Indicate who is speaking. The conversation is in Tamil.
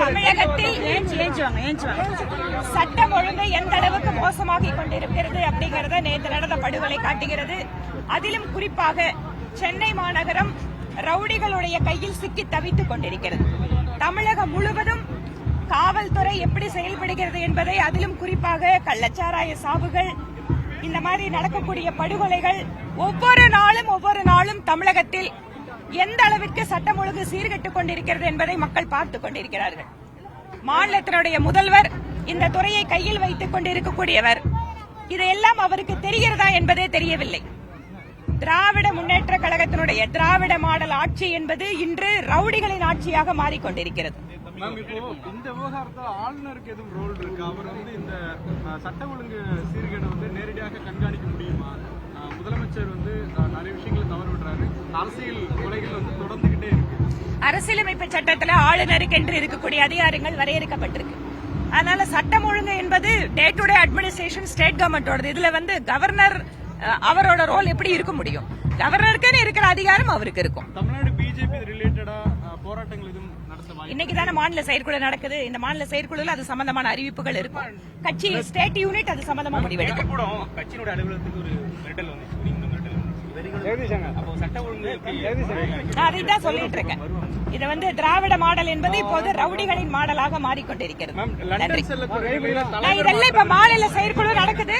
Speaker 1: தமிழகத்தில் சட்டம் ஒழுங்கு எந்த அளவுக்கு மோசமாகி கொண்டிருக்கிறது அப்படிங்கறத நேற்று நடந்த படுகொலை காட்டுகிறது. அதிலும் குறிப்பாக சென்னை மாநகரம் ரவுடிகளுடைய கையில் சிக்கி தவித்துக் கொண்டிருக்கிறது. தமிழகம் முழுவதும் காவல்துறை எப்படி செயல்படுகிறது என்பதை அதிலும் குறிப்பாக கள்ளச்சாராய சாவுகள் இந்த மாதிரி நடக்கக்கூடிய படுகொலைகள் ஒவ்வொரு நாளும் ஒவ்வொரு நாளும் தமிழகத்தில் எந்த அளவிற்கு சட்டம் ஒழுங்கு சீர்கட்டுக் கொண்டிருக்கிறது என்பதை மக்கள் பார்த்துக் கொண்டிருக்கிறார்கள். மாநிலத்தினுடைய முதல்வர் இந்த துறையை கையில் வைத்துக் கொண்டிருக்கக்கூடியவர். இதையெல்லாம் அவருக்கு தெரிகிறதா என்பதே தெரியவில்லை. திராவிட முன்னேற்ற கழகத்தினுடைய திராவிட மாடல் ஆட்சி என்பது இன்று ரவுடிகளின் ஆட்சியாக மாறிக்கொண்டிருக்கிறது.
Speaker 2: மேம் இப்போ இந்த விவகாரத்தில் ஆளுநருக்கு எதுவும் ரோல் இருக்கு? அவர் வந்து இந்த சட்ட ஒழுங்கு சீர்கேடு வந்து நேரடியாக கண்காணிக்க முடியுமா? முதலமைச்சர் வந்து நிறைய விஷயங்கள்
Speaker 1: அரசியலமைப்பு சட்டத்தில் ஆளுநருக்கு என்று இருக்கக்கூடிய அதிகாரங்கள் வரையறுக்கப்பட்டிருக்கு. அதனால சட்டம் ஒழுங்கு என்பது day to day administration state கவர்மெண்டோடது இதுல வந்து கவர்னர் அவரோட ரோல் எப்படி இருக்க முடியும்? கவர்னருக்குன்னு இருக்கிற அதிகாரம் அவருக்கு இருக்கும்.
Speaker 2: தமிழ்நாடு பிஜேபி ரிலேட்டடா போராட்டங்கள் எதுவும்
Speaker 1: இன்னைக்கு தானே மாநில செயற்குழு நடக்குது. இந்த மாநில செயற்குழுல அது சம்பந்தமான அறிவிப்புகள் இருக்கும். கட்சி ஸ்டேட் யூனிட் அது சம்பந்தமா முடிவெடுக்கும்.
Speaker 3: கூட கட்சியினுடைய அலுவலகத்துக்கு ஒரு
Speaker 1: சொல்லிட்டு இருக்கேன். இது வந்து திராவிட மாடல் என்பது இப்போது ரவுடிகளின் மாடலாக மாறிக்கொண்டிருக்கிறது. இதெல்லாம் இப்ப மாநில செயற்குழு நடக்குது.